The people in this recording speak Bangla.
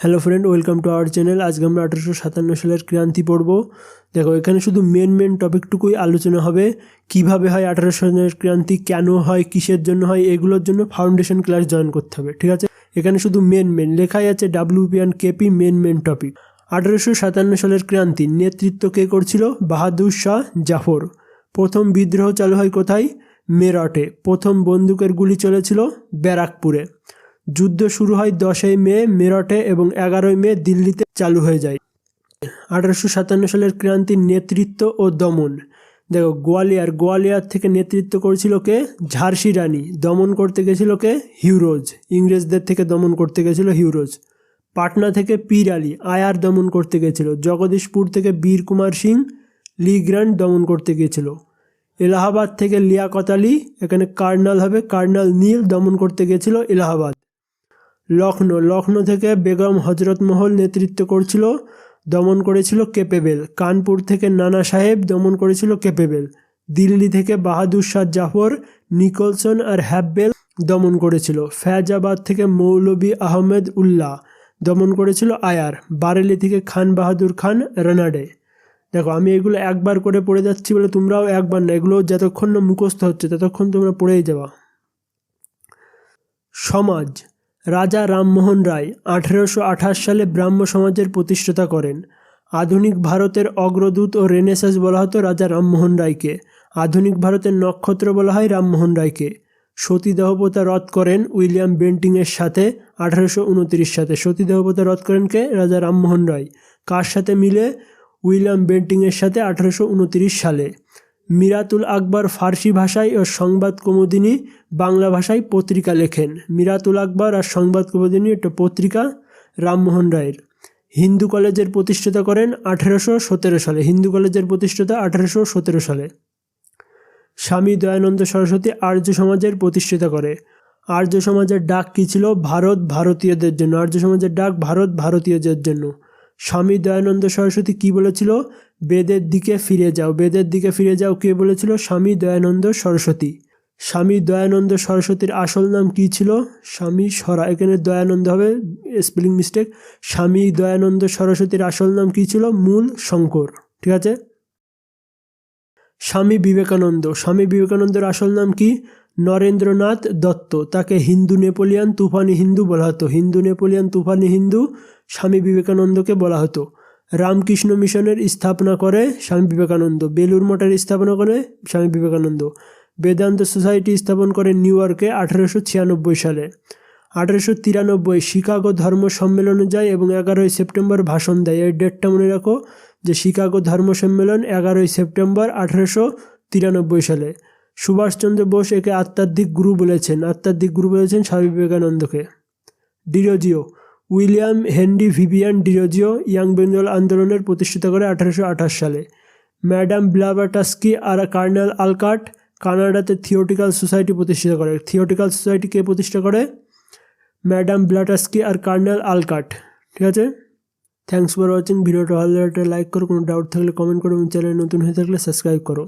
Hello friend welcome to our channel আজকে আমরা আঠারোশো সাতান্ন সালের ক্রান্তি পড়ব। দেখো, এখানে শুধু মেন মেন টপিকটুকুই আলোচনা হবে। কীভাবে হয় আঠারোশো সালের ক্রান্তি, কেন হয়, কিসের জন্য হয়, এগুলোর জন্য ফাউন্ডেশন ক্লাস জয়েন করতে হবে, ঠিক আছে? এখানে শুধু মেন মেন লেখাই আছে WP and KP main main topic আঠারোশো সাতান্ন সালের ক্রান্তি, নেতৃত্ব কে করছিল? বাহাদুর শাহ জাফর। প্রথম বিদ্রোহ চালু হয় কোথায়? মেরঠে। প্রথম বন্দুকের গুলি চলেছিল ব্যারাকপুরে। যুদ্ধ শুরু হয় দশই মে, মেরঠে এবং এগারোই মে দিল্লিতে চালু হয়ে যায়। আঠারোশো সাতান্ন সালের ক্রান্তির নেতৃত্ব ও দমন। দেখো, গোয়ালিয়ার গোয়ালিয়ার থেকে নেতৃত্ব করেছিল কে? ঝাড়সি রানী। দমন করতে গেছিল কে? হিউরোজ। ইংরেজদের থেকে দমন করতে গেছিল হিউরোজ। পাটনা থেকে পীর আলী, আয়ার দমন করতে গেছিল। জগদীশপুর থেকে বীর কুমার সিং লি গ্র্যান্ড দমন করতে গিয়েছিল এলাহাবাদ থেকে লিয়াকত আলী, এখানে কার্নাল হবে, কার্নাল নীল দমন করতে গিয়েছিল এলাহাবাদ। লখনৌ লখনৌ থেকে বেগম হজরত মহল নেতৃত্ব করছিল, দমন করেছিল কেপেবেল। কানপুর থেকে নানা সাহেব দমন করেছিল কেপেবেল। দিল্লি থেকে বাহাদুর শাহ জাফর, নিকলসন আর হ্যাববেল দমন করেছিল। ফ্যাজাবাদ থেকে মৌলবী আহমেদ উল্লাহ দমন করেছিল আয়ার। বারেলি থেকে খান বাহাদুর খান রানাডে। দেখো, আমি এগুলো একবার করে পড়ে যাচ্ছি বলে তোমরাও একবার না, এগুলো যতক্ষণ না মুখস্থ হচ্ছে, ততক্ষণ তোমরা পড়েই যাবা। সমাজ রাজা রামমোহন রায় আঠেরোশো আঠাশ সালে ব্রাহ্ম সমাজের প্রতিষ্ঠাতা করেন। আধুনিক ভারতের অগ্রদূত ও রেনেসাস বলা হতো রাজা রামমোহন রায়কে। আধুনিক ভারতের নক্ষত্র বলা হয় রামমোহন রায়কে। সতীদাহপতা রদ করেন উইলিয়াম বেন্টিংয়ের সাথে আঠারোশো উনত্রিশ সাথে সতীদাহপতা রদ করেন কে? রাজা রামমোহন রায়। কার সাথে মিলে? উইলিয়াম বেন্টিংয়ের সাথে আঠারোশো উনত্রিশ সালে। মিরাতুল আকবর ফার্সি ভাষায় ও সংবাদ কুমুদিনী বাংলা ভাষায় পত্রিকা লেখেন। মিরাতুল আকবর আর সংবাদ কুমুদিনী একটা পত্রিকা রামমোহন রায়ের। হিন্দু কলেজের প্রতিষ্ঠাতা করেন আঠেরোশো সতেরো সালে। হিন্দু কলেজের প্রতিষ্ঠাতা আঠেরোশো সতেরো সালে। স্বামী দয়ানন্দ সরস্বতী আর্য সমাজের প্রতিষ্ঠাতা করে। আর্য সমাজের ডাক কী ছিল? ভারত ভারতীয়দের জন্য। আর্য সমাজের ডাক ভারত ভারতীয়দের জন্য। স্বামী দয়ানন্দ সরস্বতী কী বলেছিল? বেদের দিকে ফিরে যাও। বেদের দিকে ফিরে যাও কে বলেছিল? স্বামী দয়ানন্দ সরস্বতী। স্বামী দয়ানন্দ সরস্বতীর আসল নাম কি ছিল? স্বামী সরা। এখানে দয়ানন্দ হবে, স্পেলিং মিস্টেক। স্বামী দয়ানন্দ সরস্বতীর আসল নাম কি ছিল? মূল শঙ্কর। ঠিক আছে? স্বামী বিবেকানন্দ। স্বামী বিবেকানন্দের আসল নাম কি? নরেন্দ্রনাথ দত্ত। তাকে হিন্দু নেপোলিয়ান তুফানি হিন্দু বলা হতো। হিন্দু নেপোলিয়ান তুফানি হিন্দু স্বামী বিবেকানন্দকে বলা হতো। রামকৃষ্ণ মিশনের স্থাপনা করে স্বামী বিবেকানন্দ বেলুর মঠের স্থাপনা করে স্বামী বিবেকানন্দ। বেদান্ত সোসাইটি স্থাপন করে নিউ ইয়র্কে আঠেরোশো ছিয়ানব্বই সালে। আঠেরোশো তিরানব্বই শিকাগো ধর্ম সম্মেলনে যায় এবং এগারোই সেপ্টেম্বর ভাষণ দেয়। এই ডেটটা মনে রাখো যে শিকাগো ধর্ম সম্মেলন এগারোই সেপ্টেম্বর আঠেরোশো তিরানব্বই সালে। সুভাষচন্দ্র বোস একে আত্মাধিক গুরু বলেছেন। আত্মাধিক গুরু বলেছেন স্বামী বিবেকানন্দকে। Derozio William Henry Vivian Derozio Young Bengal আন্দোলনের প্রতিষ্ঠিত করে আঠারোশো আঠাশ সালে। ম্যাডাম ব্লাবাটাস্কি আর কার্নেল আলকাট কানাডাতে থিওটিক্যাল সোসাইটি প্রতিষ্ঠিত করে। থিওটিক্যাল সোসাইটি কে প্রতিষ্ঠা করে? ম্যাডাম ব্লাটাস্কি আর কার্নেল আলকাট ঠিক আছে? থ্যাংকস ফর ওয়াচিং ভিডিওটা ভালো লাগলে লাইক করো। কোনো ডাউট থাকলে কমেন্ট করো এবং চ্যানেল নতুন হয়ে থাকলে সাবস্ক্রাইব করো।